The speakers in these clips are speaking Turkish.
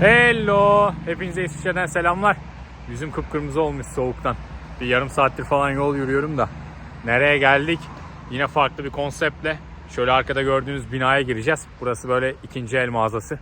Hello. Hepinize İsviçre'den selamlar. Yüzüm kıpkırmızı olmuş soğuktan. Bir yarım saattir falan yol yürüyorum da. Nereye geldik? Yine farklı bir konseptle. Şöyle arkada gördüğünüz binaya gireceğiz. Burası böyle ikinci el mağazası.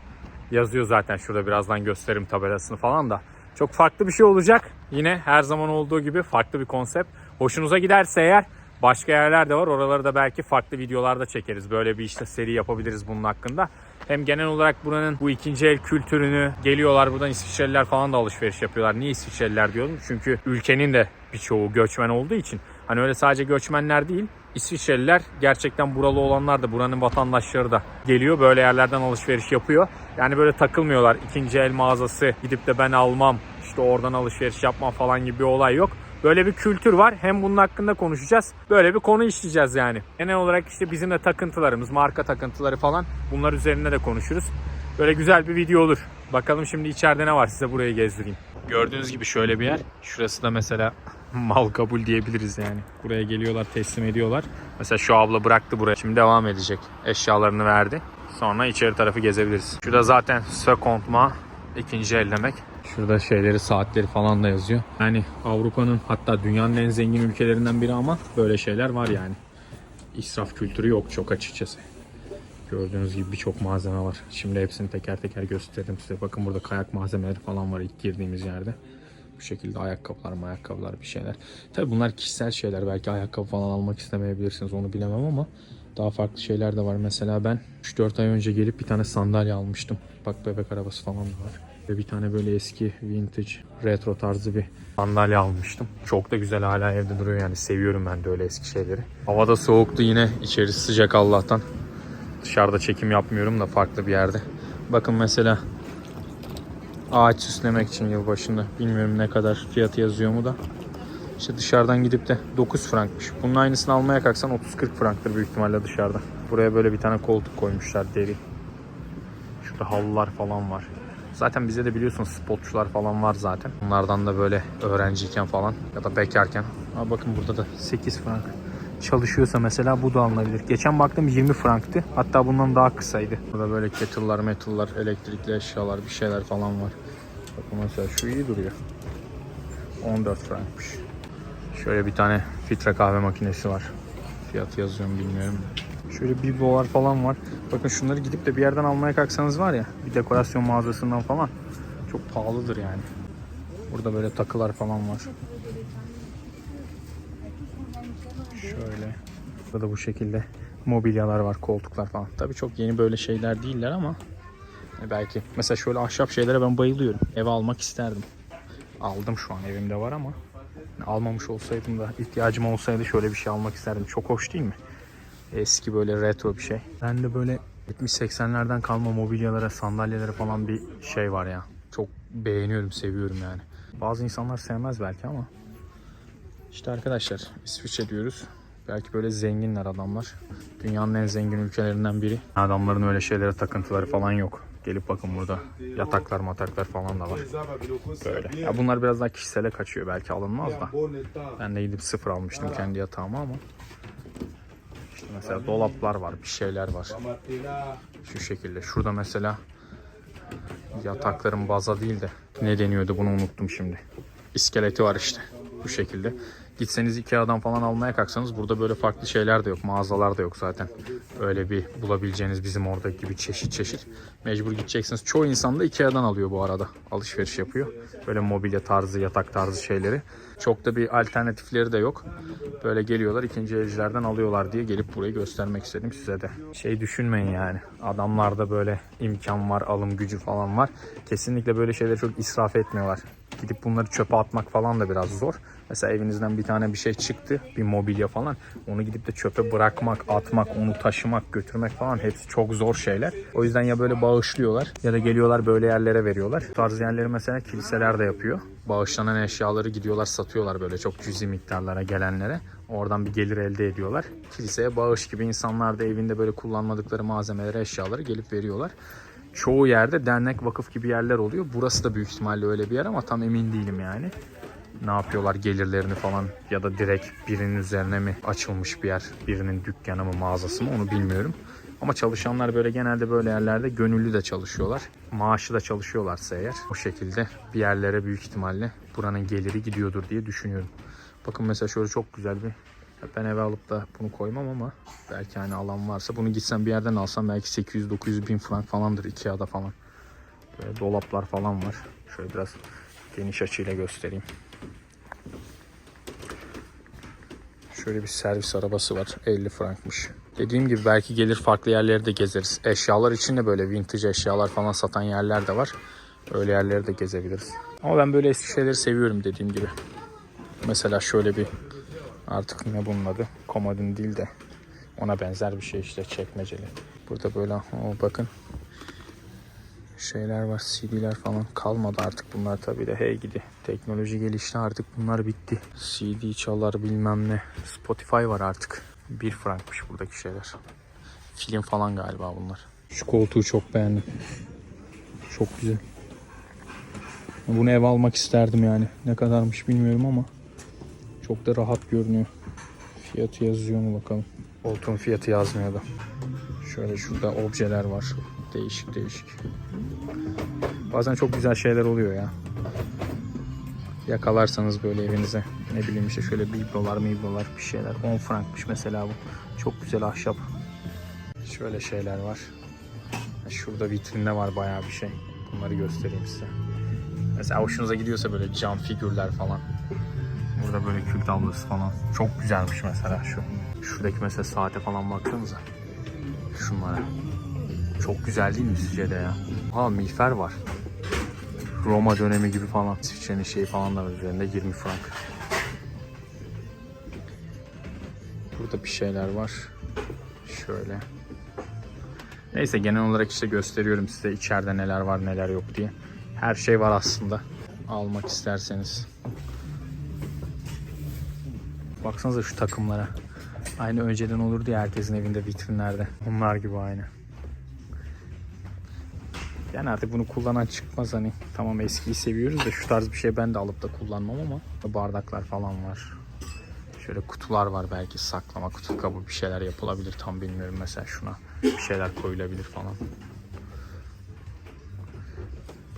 Yazıyor zaten şurada birazdan gösteririm tabelasını falan da. Çok farklı bir şey olacak. Yine her zaman olduğu gibi farklı bir konsept. Hoşunuza giderse eğer başka yerler de var. Oraları da belki farklı videolarda çekeriz. Böyle bir işte seri yapabiliriz bunun hakkında. Hem genel olarak buranın bu ikinci el kültürünü geliyorlar buradan İsviçreliler falan da alışveriş yapıyorlar. Niye İsviçreliler diyorum? Çünkü ülkenin de birçoğu göçmen olduğu için. Hani öyle sadece göçmenler değil İsviçreliler gerçekten buralı olanlar da buranın vatandaşları da geliyor böyle yerlerden alışveriş yapıyor. Yani böyle takılmıyorlar ikinci el mağazası gidip de ben almam işte oradan alışveriş yapmam falan gibi bir olay yok. Böyle bir kültür var. Hem bunun hakkında konuşacağız. Böyle bir konu işleyeceğiz yani. Genel olarak işte bizim de takıntılarımız, marka takıntıları falan bunlar üzerinde de konuşuruz. Böyle güzel bir video olur. Bakalım şimdi içeride ne var size burayı gezdireyim. Gördüğünüz gibi şöyle bir yer. Şurası da mesela mal kabul diyebiliriz yani. Buraya geliyorlar teslim ediyorlar. Mesela şu abla bıraktı buraya. Şimdi devam edecek. Eşyalarını verdi. Sonra içeri tarafı gezebiliriz. Şurada zaten Sökontma ikinci el demek. Şurada şeyleri saatleri falan da yazıyor. Yani Avrupa'nın hatta dünyanın en zengin ülkelerinden biri ama böyle şeyler var yani. İsraf kültürü yok çok açıkçası. Gördüğünüz gibi birçok malzeme var. Şimdi hepsini teker teker göstereyim size. Bakın burada kayak malzemeleri falan var ilk girdiğimiz yerde. Bu şekilde ayakkabılar, ayakkabılar bir şeyler. Tabi bunlar kişisel şeyler. Belki ayakkabı falan almak istemeyebilirsiniz onu bilemem ama daha farklı şeyler de var. Mesela ben 3-4 ay önce gelip bir tane sandalye almıştım. Bak bebek arabası falan da var. Ve bir tane böyle eski vintage retro tarzı bir sandalye almıştım. Çok da güzel hala evde duruyor yani seviyorum ben de öyle eski şeyleri. Havada soğuktu yine içerisi sıcak Allah'tan. Dışarıda çekim yapmıyorum da farklı bir yerde. Bakın mesela ağaç süslemek için yılbaşında. Bilmiyorum ne kadar fiyatı yazıyor mu da. İşte dışarıdan gidip de 9 frankmış. Bunun aynısını almaya kalksan 30-40 franktır büyük ihtimalle dışarıda. Buraya böyle bir tane koltuk koymuşlar deri. Şurada halılar falan var. Zaten bize de biliyorsunuz spotçular falan var zaten. Bunlardan da böyle öğrenciyken falan ya da bekarken. Aa bakın burada da 8 frank çalışıyorsa mesela bu da alınabilir. Geçen baktım 20 franktı. Hatta bundan daha kısaydı. Burada böyle kettle'lar, metal'lar, elektrikli eşyalar, bir şeyler falan var. Bakın mesela şu iyi duruyor. 14 frankmış. Şöyle bir tane filtre kahve makinesi var. Fiyat yazıyorum bilmiyorum. Şöyle bibolar falan var. Bakın şunları gidip de bir yerden almaya kalksanız var ya bir dekorasyon mağazasından falan çok pahalıdır yani. Burada böyle takılar falan var. Şöyle. Burada bu şekilde mobilyalar var, koltuklar falan. Tabii çok yeni böyle şeyler değiller ama e, belki mesela şöyle ahşap şeylere ben bayılıyorum. Eve almak isterdim. Aldım şu an evimde var ama almamış olsaydım da ihtiyacım olsaydı şöyle bir şey almak isterdim. Çok hoş değil mi? Eski böyle retro bir şey. Ben de böyle 70-80'lerden kalma mobilyalara, sandalyelere falan bir şey var ya. Çok beğeniyorum, seviyorum yani. Bazı insanlar sevmez belki ama işte arkadaşlar İsviçre diyoruz. Belki böyle zenginler adamlar. Dünyanın en zengin ülkelerinden biri. Adamların öyle şeylere takıntıları falan yok. Gelip bakın burada yataklar mataklar falan da var. Böyle. Ya bunlar biraz daha kişisele kaçıyor. Belki alınmaz da. Ben de gidip sıfır almıştım kendi yatağımı ama. Mesela dolaplar var, bir şeyler var. Şu şekilde. Şurada mesela yatakların baza değil de ne deniyordu bunu unuttum şimdi. İskeleti var işte bu şekilde. Gitseniz Ikea'dan falan almaya kalksanız burada böyle farklı şeyler de yok. Mağazalar da yok zaten. Öyle bir bulabileceğiniz bizim oradaki gibi çeşit çeşit. Mecbur gideceksiniz. Çoğu insan da Ikea'dan alıyor bu arada. Alışveriş yapıyor. Böyle mobilya tarzı, yatak tarzı şeyleri. Çok da bir alternatifleri de yok. Böyle geliyorlar ikinci elcilerden alıyorlar diye gelip burayı göstermek istedim size de. Şey düşünmeyin yani. Adamlarda böyle imkan var, alım gücü falan var. Kesinlikle böyle şeyleri çok israf etmiyorlar. Gidip bunları çöpe atmak falan da biraz zor. Mesela evinizden bir tane bir şey çıktı, bir mobilya falan. Onu gidip de çöpe bırakmak, atmak, onu taşımak, götürmek falan hepsi çok zor şeyler. O yüzden ya böyle bağışlıyorlar ya da geliyorlar böyle yerlere veriyorlar. Bu tarz yerleri mesela kiliseler de yapıyor. Bağışlanan eşyaları gidiyorlar satıyorlar böyle çok cüzi miktarlara gelenlere. Oradan bir gelir elde ediyorlar. Kiliseye bağış gibi insanlar da evinde böyle kullanmadıkları malzemeleri, eşyaları gelip veriyorlar çoğu yerde dernek vakıf gibi yerler oluyor. Burası da büyük ihtimalle öyle bir yer ama tam emin değilim yani. Ne yapıyorlar gelirlerini falan ya da direkt birinin üzerine mi açılmış bir yer, birinin dükkanı mı mağazası mı onu bilmiyorum. Ama çalışanlar böyle genelde böyle yerlerde gönüllü de çalışıyorlar. Maaşı da çalışıyorlarsa eğer o şekilde bir yerlere büyük ihtimalle buranın geliri gidiyordur diye düşünüyorum. Bakın mesela şöyle çok güzel bir ben eve alıp da bunu koymam ama belki hani alan varsa bunu gitsem bir yerden alsam belki 800-900 bin frank falandır Ikea'da falan. Böyle dolaplar falan var. Şöyle biraz geniş açıyla göstereyim. Şöyle bir servis arabası var. 50 frankmış. Dediğim gibi belki gelir farklı yerleri de gezeriz. Eşyalar için de böyle vintage eşyalar falan satan yerler de var. Öyle yerleri de gezebiliriz. Ama ben böyle eski şeyleri seviyorum dediğim gibi. Mesela şöyle bir artık ne bunun adı? Komodin değil de ona benzer bir şey işte çekmeceli. Burada böyle o bakın şeyler var CD'ler falan kalmadı artık bunlar tabii de hey gidi. Teknoloji gelişti artık bunlar bitti. CD çalar bilmem ne. Spotify var artık. Bir frankmış buradaki şeyler. Film falan galiba bunlar. Şu koltuğu çok beğendim. Çok güzel. Bunu eve almak isterdim yani. Ne kadarmış bilmiyorum ama çok da rahat görünüyor. Fiyatı yazıyor mu bakalım. Koltuğun fiyatı yazmıyordu. Şöyle şurada objeler var. Değişik değişik. Bazen çok güzel şeyler oluyor ya. Yakalarsanız böyle evinize ne bileyim işte şöyle biblolar miblolar bir şeyler 10 frankmış mesela bu. Çok güzel ahşap. Şöyle şeyler var. Şurada vitrinde var bayağı bir şey. Bunları göstereyim size. Mesela hoşunuza gidiyorsa böyle cam figürler falan. Burada böyle kül tablosu falan. Çok güzelmiş mesela şu. Şuradaki mesela saate falan baksanıza. Şunlara. Çok güzel değil mi sizce de ya? Ha miğfer var. Roma dönemi gibi falan. İsviçre'nin şeyi falan da var üzerinde 20 frank. Burada bir şeyler var. Şöyle. Neyse genel olarak işte gösteriyorum size içeride neler var neler yok diye. Her şey var aslında. Almak isterseniz. Baksanıza şu takımlara. Aynı önceden olurdu ya herkesin evinde vitrinlerde. Onlar gibi aynı. Yani artık bunu kullanan çıkmaz hani. Tamam eskiyi seviyoruz da şu tarz bir şey ben de alıp da kullanmam ama bardaklar falan var. Şöyle kutular var belki saklama kutu kabı bir şeyler yapılabilir tam bilmiyorum mesela şuna bir şeyler koyulabilir falan.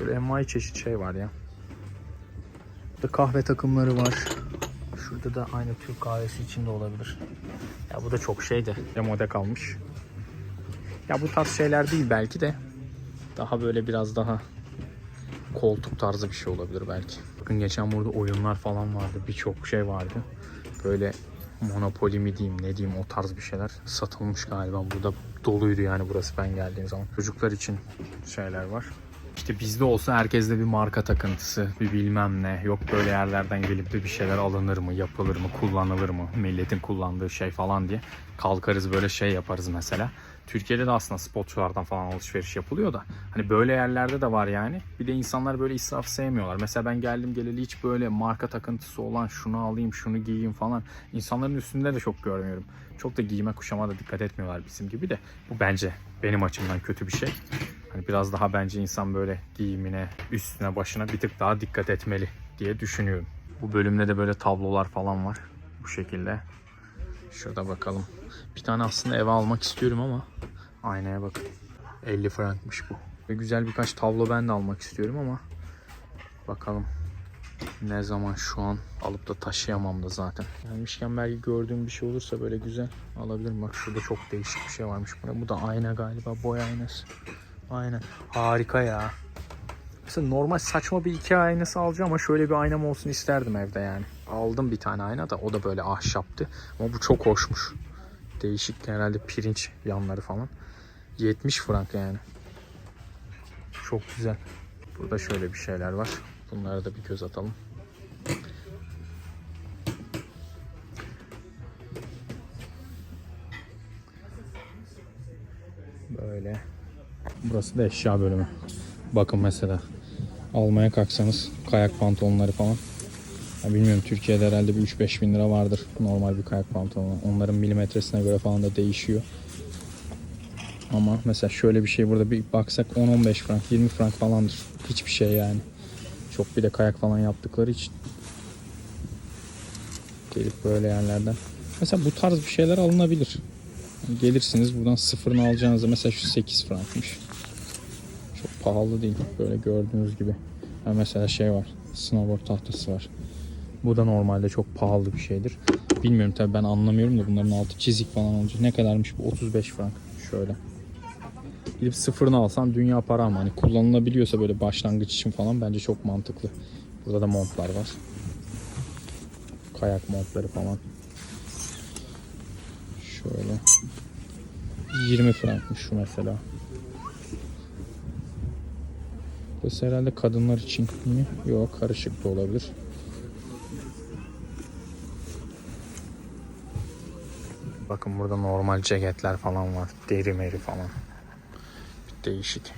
Böyle envai çeşit şey var ya. Burada kahve takımları var. Şurada da aynı Türk kahvesi içinde olabilir. Ya bu da çok şey de demode kalmış. Ya bu tarz şeyler değil belki de daha böyle biraz daha koltuk tarzı bir şey olabilir belki. Bakın geçen burada oyunlar falan vardı. Birçok şey vardı. Böyle Monopoly mi diyeyim ne diyeyim o tarz bir şeyler satılmış galiba. Burada doluydu yani burası ben geldiğim zaman. Çocuklar için şeyler var. İşte bizde olsa herkeste bir marka takıntısı, bir bilmem ne. Yok böyle yerlerden gelip de bir şeyler alınır mı, yapılır mı, kullanılır mı, milletin kullandığı şey falan diye kalkarız böyle şey yaparız mesela. Türkiye'de de aslında spotçulardan falan alışveriş yapılıyor da hani böyle yerlerde de var yani. Bir de insanlar böyle israf sevmiyorlar. Mesela ben geldim geleli hiç böyle marka takıntısı olan şunu alayım, şunu giyeyim falan. İnsanların üstünde de çok görmüyorum. Çok da giyime kuşama da dikkat etmiyorlar bizim gibi de. Bu bence benim açımdan kötü bir şey. Hani biraz daha bence insan böyle giyimine, üstüne, başına bir tık daha dikkat etmeli diye düşünüyorum. Bu bölümde de böyle tablolar falan var. Bu şekilde. Şurada bakalım. Bir tane aslında eve almak istiyorum ama aynaya bakın. 50 frankmış bu. Ve güzel birkaç tablo ben de almak istiyorum ama bakalım ne zaman şu an alıp da taşıyamam da zaten. Gelmişken belki gördüğüm bir şey olursa böyle güzel alabilirim. Bak şurada çok değişik bir şey varmış. Bu da ayna galiba. Boy aynası. Aynen. Harika ya. Mesela normal saçma bir iki aynası alacağım ama şöyle bir aynam olsun isterdim evde yani. Aldım bir tane ayna da o da böyle ahşaptı. Ama bu çok hoşmuş. Değişik herhalde pirinç yanları falan. 70 frank yani. Çok güzel. Burada şöyle bir şeyler var. Bunlara da bir göz atalım. Böyle. Burası da eşya bölümü. Bakın mesela almaya kalksanız kayak pantolonları falan. Ya bilmiyorum Türkiye'de herhalde bir 3-5 bin lira vardır normal bir kayak pantolonu. Onların milimetresine göre falan da değişiyor. Ama mesela şöyle bir şey burada bir baksak 10-15 frank 20 frank falandır. Hiçbir şey yani. Çok bir de kayak falan yaptıkları için. Gelip böyle yerlerden. Mesela bu tarz bir şeyler alınabilir. Gelirsiniz buradan sıfırını alacağınızda mesela şu 8 frankmış. Çok pahalı değil. Böyle gördüğünüz gibi. Ha mesela şey var. Snowboard tahtası var. Bu da normalde çok pahalı bir şeydir. Bilmiyorum tabi ben anlamıyorum da bunların altı çizik falan olacak. Ne kadarmış bu? 35 frank. Şöyle. Gidip sıfırını alsam dünya para ama hani kullanılabiliyorsa böyle başlangıç için falan bence çok mantıklı. Burada da montlar var. Kayak montları falan. Şöyle. 20 frankmış şu mesela. Burası herhalde kadınlar için mi? Yok karışık da olabilir. Bakın burada normal ceketler falan var. Deri meri falan. Bir değişik.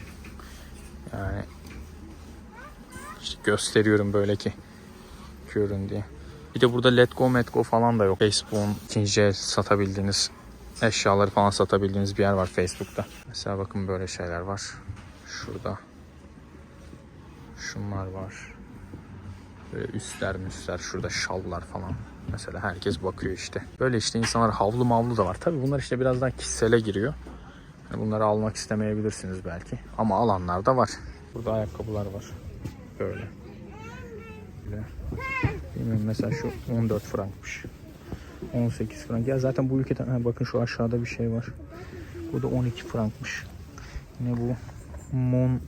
Yani işte gösteriyorum böyle ki görün diye. Bir de burada Let Go Met Go falan da yok. Facebook'un ikinci el satabildiğiniz eşyaları falan satabildiğiniz bir yer var Facebook'ta. Mesela bakın böyle şeyler var. Şurada. Şunlar var. Böyle üstler müstler şurada şallar falan. Mesela herkes bakıyor işte. Böyle işte insanlar havlu mavlu da var. Tabi bunlar işte biraz daha kişisele giriyor. Yani bunları almak istemeyebilirsiniz belki. Ama alanlar da var. Burada ayakkabılar var. Böyle. Böyle. Bilmiyorum mesela şu 14 frankmış. 18 frank. Ya zaten bu ülkeden ha bakın şu aşağıda bir şey var. Bu da 12 frankmış. Ne bu? Mon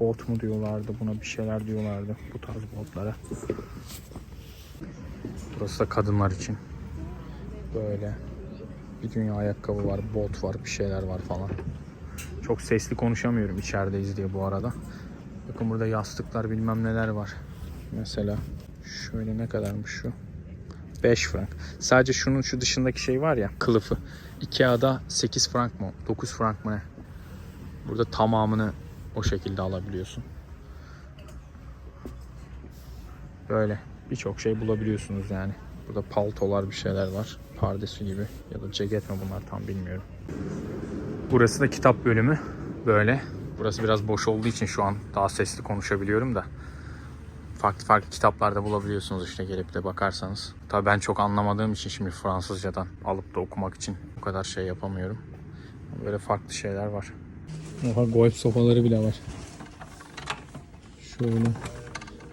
bot mu diyorlardı buna bir şeyler diyorlardı bu tarz botlara. Burası da kadınlar için. Böyle bir dünya ayakkabı var, bot var, bir şeyler var falan. Çok sesli konuşamıyorum içerideyiz diye bu arada. Bakın burada yastıklar bilmem neler var. Mesela şöyle ne kadarmış şu? 5 frank. Sadece şunun şu dışındaki şey var ya kılıfı. Ikea'da 8 frank mı? 9 frank mı ne? Burada tamamını o şekilde alabiliyorsun. Böyle birçok şey bulabiliyorsunuz yani. Burada paltolar bir şeyler var. Pardesi gibi ya da ceket mi bunlar tam bilmiyorum. Burası da kitap bölümü. Böyle. Burası biraz boş olduğu için şu an daha sesli konuşabiliyorum da. Farklı farklı kitaplarda bulabiliyorsunuz işte gelip de bakarsanız. Tabii ben çok anlamadığım için şimdi Fransızcadan alıp da okumak için o kadar şey yapamıyorum. Böyle farklı şeyler var. Oha golf sopaları bile var. Şöyle.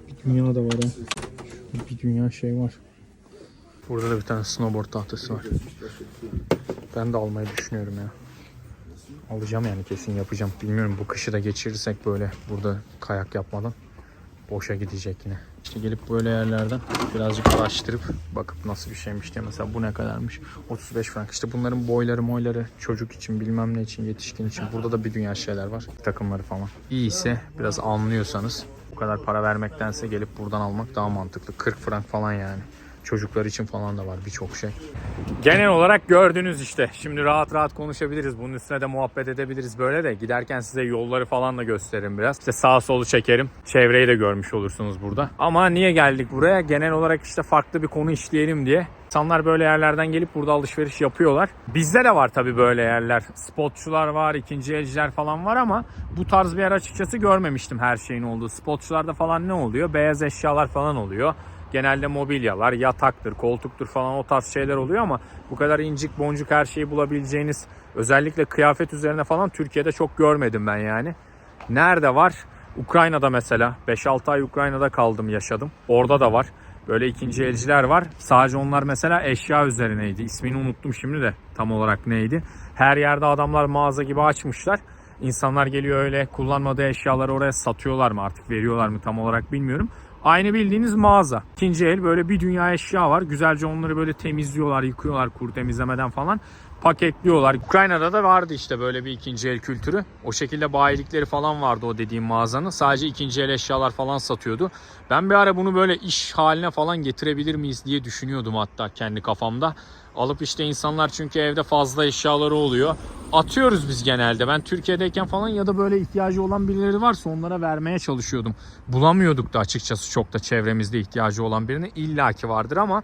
Bir dünya da var ha. Bir dünya şey var. Burada da bir tane snowboard tahtası var. Ben de almayı düşünüyorum ya. Alacağım yani kesin yapacağım. Bilmiyorum bu kışı da geçirirsek böyle burada kayak yapmadan boşa gidecek yine. İşte gelip böyle yerlerden birazcık araştırıp bakıp nasıl bir şeymiş diye mesela bu ne kadarmış 35 frank işte bunların boyları moyları çocuk için bilmem ne için yetişkin için burada da bir dünya şeyler var takımları falan İyi ise biraz anlıyorsanız bu kadar para vermektense gelip buradan almak daha mantıklı. 40 frank falan yani çocuklar için falan da var birçok şey Genel olarak gördünüz işte. Şimdi rahat rahat konuşabiliriz. Bunun üstüne de muhabbet edebiliriz böyle de. Giderken size yolları falan da gösteririm biraz. İşte sağ solu çekerim. Çevreyi de görmüş olursunuz burada. Ama niye geldik buraya? Genel olarak işte farklı bir konu işleyelim diye. İnsanlar böyle yerlerden gelip burada alışveriş yapıyorlar. Bizde de var tabii böyle yerler. Spotçular var, ikinci elciler falan var ama bu tarz bir yer açıkçası görmemiştim her şeyin olduğu. Spotçularda falan ne oluyor? Beyaz eşyalar falan oluyor. Genelde mobilyalar, yataktır, koltuktur falan o tarz şeyler oluyor ama bu kadar incik boncuk her şeyi bulabileceğiniz özellikle kıyafet üzerine falan Türkiye'de çok görmedim ben yani. Nerede var? Ukrayna'da mesela 5-6 ay Ukrayna'da kaldım yaşadım. Orada da var. Böyle ikinci elciler var. Sadece onlar mesela eşya üzerineydi. İsmini unuttum şimdi de tam olarak neydi. Her yerde adamlar mağaza gibi açmışlar. İnsanlar geliyor öyle kullanmadığı eşyaları oraya satıyorlar mı artık veriyorlar mı tam olarak bilmiyorum. Aynı bildiğiniz mağaza. İkinci el böyle bir dünya eşya var. Güzelce onları böyle temizliyorlar, yıkıyorlar kur temizlemeden falan. Paketliyorlar. Ukrayna'da da vardı işte böyle bir ikinci el kültürü. O şekilde bayilikleri falan vardı o dediğim mağazanın. Sadece ikinci el eşyalar falan satıyordu. Ben bir ara bunu böyle iş haline falan getirebilir miyiz diye düşünüyordum hatta kendi kafamda. Alıp işte insanlar çünkü evde fazla eşyaları oluyor. Atıyoruz biz genelde. Ben Türkiye'deyken falan ya da böyle ihtiyacı olan birileri varsa onlara vermeye çalışıyordum. Bulamıyorduk da açıkçası çok da çevremizde ihtiyacı olan birini. İlla ki vardır ama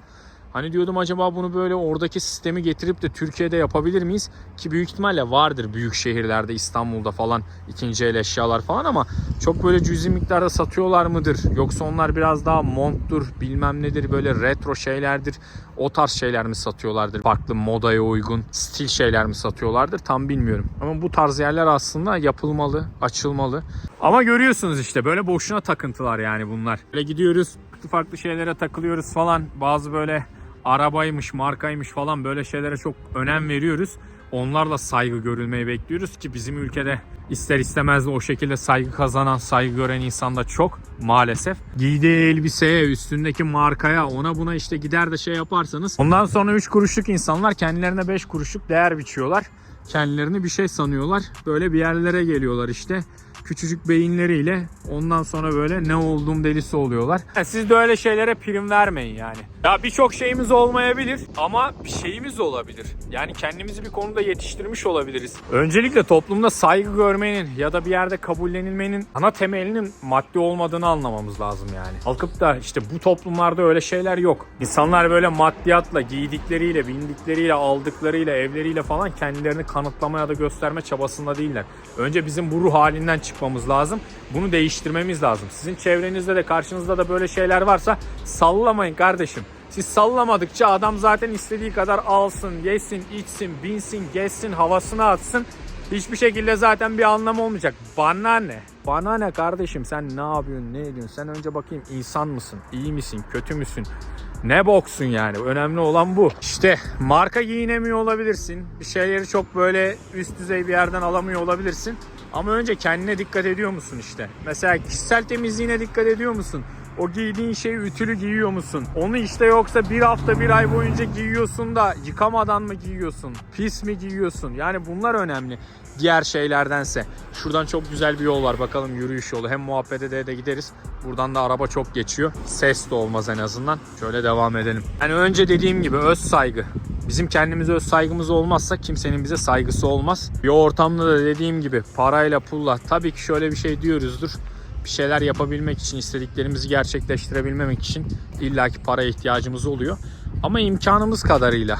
Hani diyordum acaba bunu böyle oradaki sistemi getirip de Türkiye'de yapabilir miyiz? Ki büyük ihtimalle vardır büyük şehirlerde İstanbul'da falan ikinci el eşyalar falan ama çok böyle cüzi miktarda satıyorlar mıdır? Yoksa onlar biraz daha monttur bilmem nedir böyle retro şeylerdir. O tarz şeyler mi satıyorlardır? Farklı modaya uygun stil şeyler mi satıyorlardır? Tam bilmiyorum. Ama bu tarz yerler aslında yapılmalı, açılmalı. Ama görüyorsunuz işte böyle boşuna takıntılar yani bunlar. Böyle gidiyoruz farklı farklı şeylere takılıyoruz falan. Bazı böyle arabaymış, markaymış falan böyle şeylere çok önem veriyoruz. Onlarla saygı görülmeyi bekliyoruz ki bizim ülkede ister istemez de o şekilde saygı kazanan, saygı gören insan da çok maalesef. Giydiği elbiseye, üstündeki markaya, ona buna işte gider de şey yaparsanız ondan sonra 3 kuruşluk insanlar kendilerine 5 kuruşluk değer biçiyorlar. Kendilerini bir şey sanıyorlar. Böyle bir yerlere geliyorlar işte küçücük beyinleriyle ondan sonra böyle ne olduğum delisi oluyorlar. Siz de öyle şeylere prim vermeyin yani. Ya birçok şeyimiz olmayabilir ama bir şeyimiz olabilir. Yani kendimizi bir konuda yetiştirmiş olabiliriz. Öncelikle toplumda saygı görmenin ya da bir yerde kabullenilmenin ana temelinin maddi olmadığını anlamamız lazım yani. Kalkıp da işte bu toplumlarda öyle şeyler yok. İnsanlar böyle maddiyatla, giydikleriyle, bindikleriyle, aldıklarıyla, evleriyle falan kendilerini kanıtlama ya da gösterme çabasında değiller. Önce bizim bu ruh halinden çıkmamız lazım. Bunu değiştirmemiz lazım. Sizin çevrenizde de karşınızda da böyle şeyler varsa sallamayın kardeşim. Siz sallamadıkça adam zaten istediği kadar alsın, yesin, içsin, binsin, gezsin, havasını atsın. Hiçbir şekilde zaten bir anlamı olmayacak. Bana ne? Bana ne kardeşim sen ne yapıyorsun, ne ediyorsun? Sen önce bakayım insan mısın, iyi misin, kötü müsün? Ne boksun yani? Önemli olan bu. İşte marka giyinemiyor olabilirsin. Bir şeyleri çok böyle üst düzey bir yerden alamıyor olabilirsin. Ama önce kendine dikkat ediyor musun işte? Mesela kişisel temizliğine dikkat ediyor musun? O giydiğin şeyi ütülü giyiyor musun? Onu işte yoksa bir hafta bir ay boyunca giyiyorsun da yıkamadan mı giyiyorsun? Pis mi giyiyorsun? Yani bunlar önemli. Diğer şeylerdense. Şuradan çok güzel bir yol var. Bakalım yürüyüş yolu. Hem muhabbet ede de gideriz. Buradan da araba çok geçiyor. Ses de olmaz en azından. Şöyle devam edelim. Yani önce dediğim gibi öz saygı. Bizim kendimize öz saygımız olmazsa kimsenin bize saygısı olmaz. Bir ortamda da dediğim gibi parayla pulla tabii ki şöyle bir şey diyoruzdur. Bir şeyler yapabilmek için, istediklerimizi gerçekleştirebilmek için illaki paraya ihtiyacımız oluyor. Ama imkanımız kadarıyla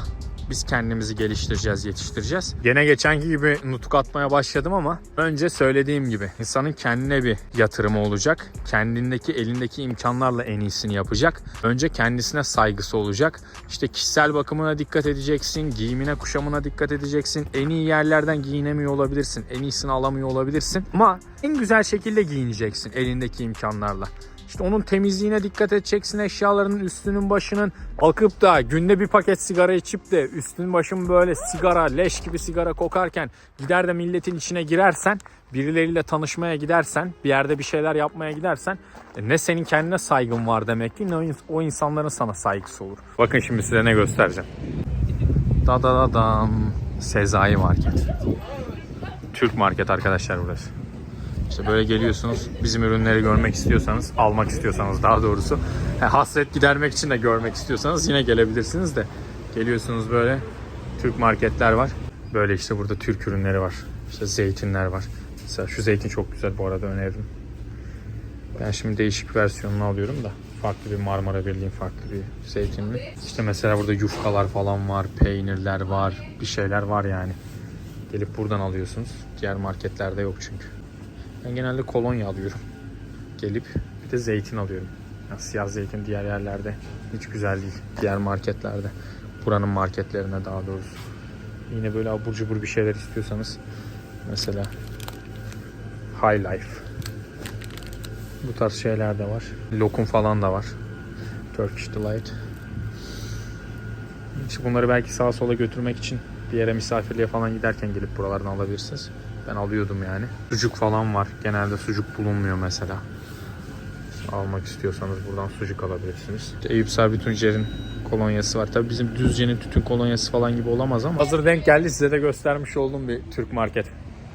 biz kendimizi geliştireceğiz, yetiştireceğiz. Gene geçenki gibi nutuk atmaya başladım ama önce söylediğim gibi insanın kendine bir yatırımı olacak. Kendindeki, elindeki imkanlarla en iyisini yapacak. Önce kendisine saygısı olacak. İşte kişisel bakımına dikkat edeceksin, giyimine, kuşamına dikkat edeceksin. En iyi yerlerden giyinemiyor olabilirsin, en iyisini alamıyor olabilirsin. Ama en güzel şekilde giyineceksin elindeki imkanlarla. İşte onun temizliğine dikkat edeceksin eşyalarının üstünün başının. Kalkıp da günde bir paket sigara içip de üstün başın böyle sigara, leş gibi sigara kokarken gider de milletin içine girersen, birileriyle tanışmaya gidersen, bir yerde bir şeyler yapmaya gidersen e, ne senin kendine saygın var demek ki ne o ins- o insanların sana saygısı olur. Bakın şimdi size ne göstereceğim. Da da da dam. Sezai Market. Türk market arkadaşlar burası. İşte böyle geliyorsunuz. Bizim ürünleri görmek istiyorsanız, almak istiyorsanız daha doğrusu. he, hasret gidermek için de görmek istiyorsanız yine gelebilirsiniz de. Geliyorsunuz böyle Türk marketler var. Böyle işte burada Türk ürünleri var. İşte zeytinler var. Mesela şu zeytin çok güzel bu arada öneririm. Ben şimdi değişik versiyonunu alıyorum da. Farklı bir Marmara Birliği'nin farklı bir zeytinli. İşte mesela burada yufkalar falan var, peynirler var, bir şeyler var yani. Gelip buradan alıyorsunuz. Diğer marketlerde yok çünkü. Ben genelde kolonya alıyorum. Gelip bir de zeytin alıyorum. Ya siyah zeytin diğer yerlerde hiç güzel değil. Diğer marketlerde. Buranın marketlerine daha doğrusu. Yine böyle abur cubur bir şeyler istiyorsanız mesela High Life. Bu tarz şeyler de var. Lokum falan da var. Turkish Delight. İşte bunları belki sağa sola götürmek için bir yere misafirliğe falan giderken gelip buralardan alabilirsiniz. Ben alıyordum yani. Sucuk falan var. Genelde sucuk bulunmuyor mesela. Almak istiyorsanız buradan sucuk alabilirsiniz. Eyüp Sabri Tuncer'in kolonyası var. Tabii bizim Düzce'nin tütün kolonyası falan gibi olamaz ama. Hazır denk geldi size de göstermiş olduğum bir Türk market.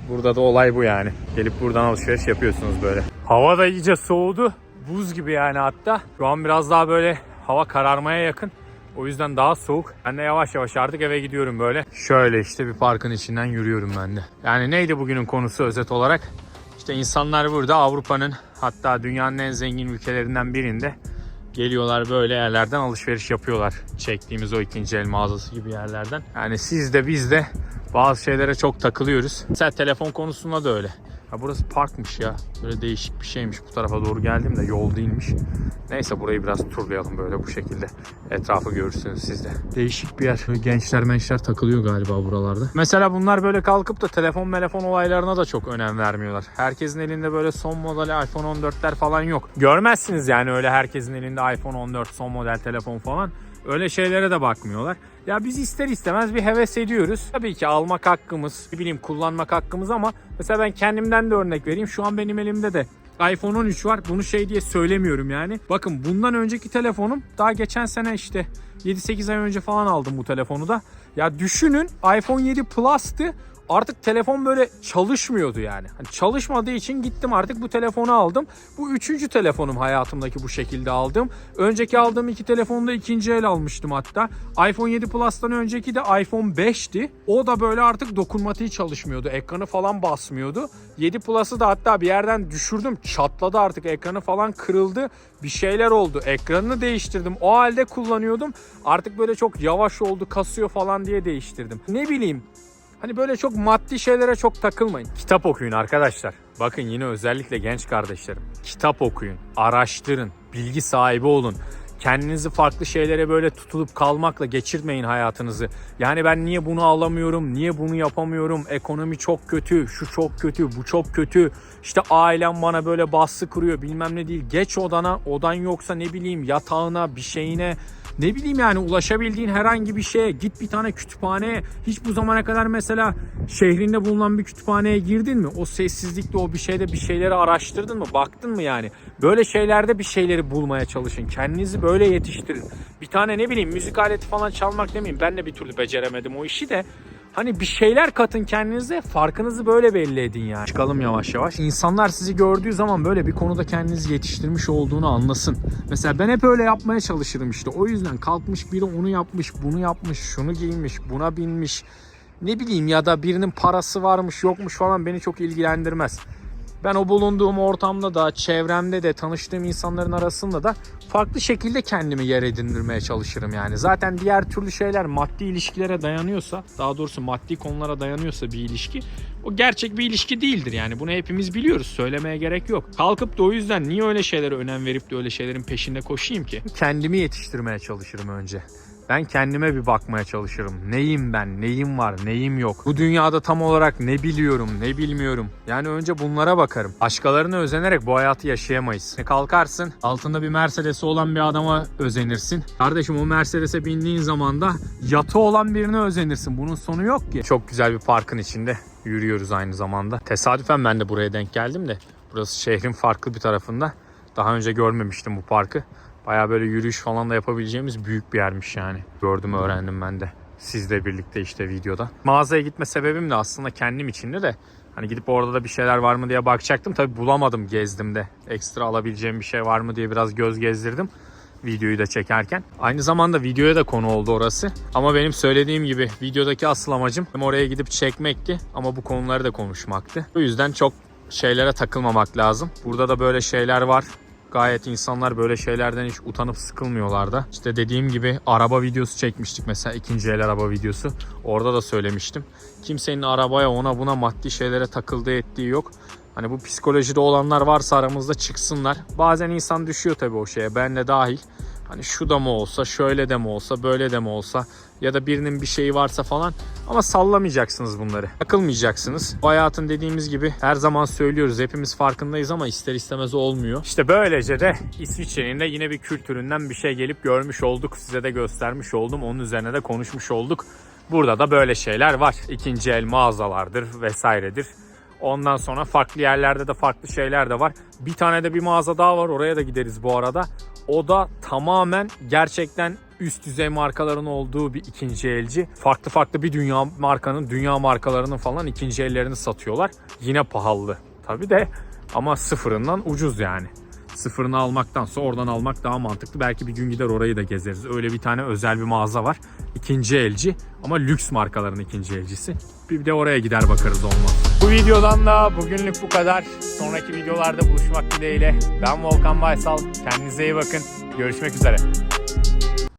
Burada da olay bu yani. Gelip buradan alışveriş yapıyorsunuz böyle. Hava da iyice soğudu. Buz gibi yani hatta. Şu an biraz daha böyle hava kararmaya yakın. O yüzden daha soğuk. Ben de yavaş yavaş artık eve gidiyorum böyle. Şöyle işte bir parkın içinden yürüyorum ben de. Yani neydi bugünün konusu özet olarak? İşte insanlar burada Avrupa'nın hatta dünyanın en zengin ülkelerinden birinde geliyorlar böyle yerlerden alışveriş yapıyorlar. Çektiğimiz o ikinci el mağazası gibi yerlerden. Yani siz de biz de bazı şeylere çok takılıyoruz. Mesela telefon konusunda da öyle. Ha burası parkmış ya. Böyle değişik bir şeymiş. Bu tarafa doğru geldim de yol değilmiş. Neyse burayı biraz turlayalım böyle bu şekilde. Etrafı görürsünüz siz de. Değişik bir yer. Böyle gençler mençler takılıyor galiba buralarda. Mesela bunlar böyle kalkıp da telefon telefon olaylarına da çok önem vermiyorlar. Herkesin elinde böyle son model iPhone 14'ler falan yok. Görmezsiniz yani öyle herkesin elinde iPhone 14 son model telefon falan. Öyle şeylere de bakmıyorlar. Ya biz ister istemez bir heves ediyoruz. Tabii ki almak hakkımız, ne bileyim kullanmak hakkımız ama mesela ben kendimden de örnek vereyim. Şu an benim elimde de iPhone 13 var. Bunu şey diye söylemiyorum yani. Bakın bundan önceki telefonum daha geçen sene işte 7-8 ay önce falan aldım bu telefonu da. Ya düşünün iPhone 7 Plus'tı. Artık telefon böyle çalışmıyordu yani. Hani çalışmadığı için gittim artık bu telefonu aldım. Bu üçüncü telefonum hayatımdaki bu şekilde aldım. Önceki aldığım iki telefonu da ikinci el almıştım hatta. iPhone 7 Plus'tan önceki de iPhone 5'ti. O da böyle artık dokunmatiği çalışmıyordu. Ekranı falan basmıyordu. 7 Plus'ı da hatta bir yerden düşürdüm. Çatladı artık ekranı falan kırıldı. Bir şeyler oldu. Ekranını değiştirdim. O halde kullanıyordum. Artık böyle çok yavaş oldu kasıyor falan diye değiştirdim. Ne bileyim Hani böyle çok maddi şeylere çok takılmayın. Kitap okuyun arkadaşlar. Bakın yine özellikle genç kardeşlerim. Kitap okuyun, araştırın, bilgi sahibi olun. Kendinizi farklı şeylere böyle tutulup kalmakla geçirmeyin hayatınızı. Yani ben niye bunu alamıyorum, niye bunu yapamıyorum, ekonomi çok kötü, şu çok kötü, bu çok kötü. İşte ailem bana böyle baskı kuruyor bilmem ne değil. Geç odana, odan yoksa ne bileyim yatağına, bir şeyine, ne bileyim yani ulaşabildiğin herhangi bir şeye git bir tane kütüphaneye hiç bu zamana kadar mesela şehrinde bulunan bir kütüphaneye girdin mi? O sessizlikte o bir şeyde bir şeyleri araştırdın mı? Baktın mı yani? Böyle şeylerde bir şeyleri bulmaya çalışın. Kendinizi böyle yetiştirin. Bir tane ne bileyim müzik aleti falan çalmak demeyeyim. Ben de bir türlü beceremedim o işi de. Hani bir şeyler katın kendinize farkınızı böyle belli edin yani. Çıkalım yavaş yavaş. İnsanlar sizi gördüğü zaman böyle bir konuda kendinizi yetiştirmiş olduğunu anlasın. Mesela ben hep öyle yapmaya çalışırım işte. O yüzden kalkmış biri onu yapmış, bunu yapmış, şunu giymiş, buna binmiş. Ne bileyim ya da birinin parası varmış yokmuş falan beni çok ilgilendirmez. Ben o bulunduğum ortamda da, çevremde de, tanıştığım insanların arasında da farklı şekilde kendimi yer edindirmeye çalışırım yani. Zaten diğer türlü şeyler maddi ilişkilere dayanıyorsa, daha doğrusu maddi konulara dayanıyorsa bir ilişki, o gerçek bir ilişki değildir yani. Bunu hepimiz biliyoruz. Söylemeye gerek yok. Kalkıp da o yüzden niye öyle şeylere önem verip de öyle şeylerin peşinde koşayım ki? Kendimi yetiştirmeye çalışırım önce. Ben kendime bir bakmaya çalışırım. Neyim ben, neyim var, neyim yok. Bu dünyada tam olarak ne biliyorum, ne bilmiyorum. Yani önce bunlara bakarım. Başkalarına özenerek bu hayatı yaşayamayız. Kalkarsın, altında bir Mercedes'i olan bir adama özenirsin. Kardeşim o Mercedes'e bindiğin zaman da yatı olan birine özenirsin. Bunun sonu yok ki. Çok güzel bir parkın içinde yürüyoruz aynı zamanda. Tesadüfen ben de buraya denk geldim de. Burası şehrin farklı bir tarafında. Daha önce görmemiştim bu parkı. Baya böyle yürüyüş falan da yapabileceğimiz büyük bir yermiş yani. Gördüm öğrendim ben de. Sizle birlikte işte videoda. Mağazaya gitme sebebim de aslında kendim içinde de. Hani gidip orada da bir şeyler var mı diye bakacaktım. Tabi bulamadım gezdim de. Ekstra alabileceğim bir şey var mı diye biraz göz gezdirdim videoyu da çekerken. Aynı zamanda videoya da konu oldu orası. Ama benim söylediğim gibi videodaki asıl amacım hem oraya gidip çekmekti ama bu konuları da konuşmaktı. O yüzden çok şeylere takılmamak lazım. Burada da böyle şeyler var. Gayet insanlar böyle şeylerden hiç utanıp sıkılmıyorlar da. İşte dediğim gibi araba videosu çekmiştik mesela ikinci el araba videosu. Orada da söylemiştim. Kimsenin arabaya ona buna maddi şeylere takıldığı ettiği yok. Hani bu psikolojide olanlar varsa aramızda çıksınlar. Bazen insan düşüyor tabii o şeye. Ben de dahil. Hani şu da mı olsa, şöyle de mi olsa, böyle de mi olsa ya da birinin bir şeyi varsa falan ama sallamayacaksınız bunları. Takılmayacaksınız. Bu hayatın dediğimiz gibi her zaman söylüyoruz. Hepimiz farkındayız ama ister istemez olmuyor. İşte böylece de İsviçre'nin de yine bir kültüründen bir şey gelip görmüş olduk. Size de göstermiş oldum. Onun üzerine de konuşmuş olduk. Burada da böyle şeyler var. İkinci el mağazalardır vesairedir. Ondan sonra farklı yerlerde de farklı şeyler de var. Bir tane de bir mağaza daha var. Oraya da gideriz bu arada. O da tamamen gerçekten üst düzey markaların olduğu bir ikinci elci. Farklı farklı bir dünya markanın, dünya markalarının falan ikinci ellerini satıyorlar. Yine pahalı tabii de ama sıfırından ucuz yani. Sıfırını almaktansa oradan almak daha mantıklı. Belki bir gün gider orayı da gezeriz. Öyle bir tane özel bir mağaza var. İkinci elci ama lüks markaların ikinci elcisi. Bir de oraya gider bakarız olmaz. Bu videodan da bugünlük bu kadar. Sonraki videolarda buluşmak dileğiyle. Ben Volkan Baysal. Kendinize iyi bakın. Görüşmek üzere.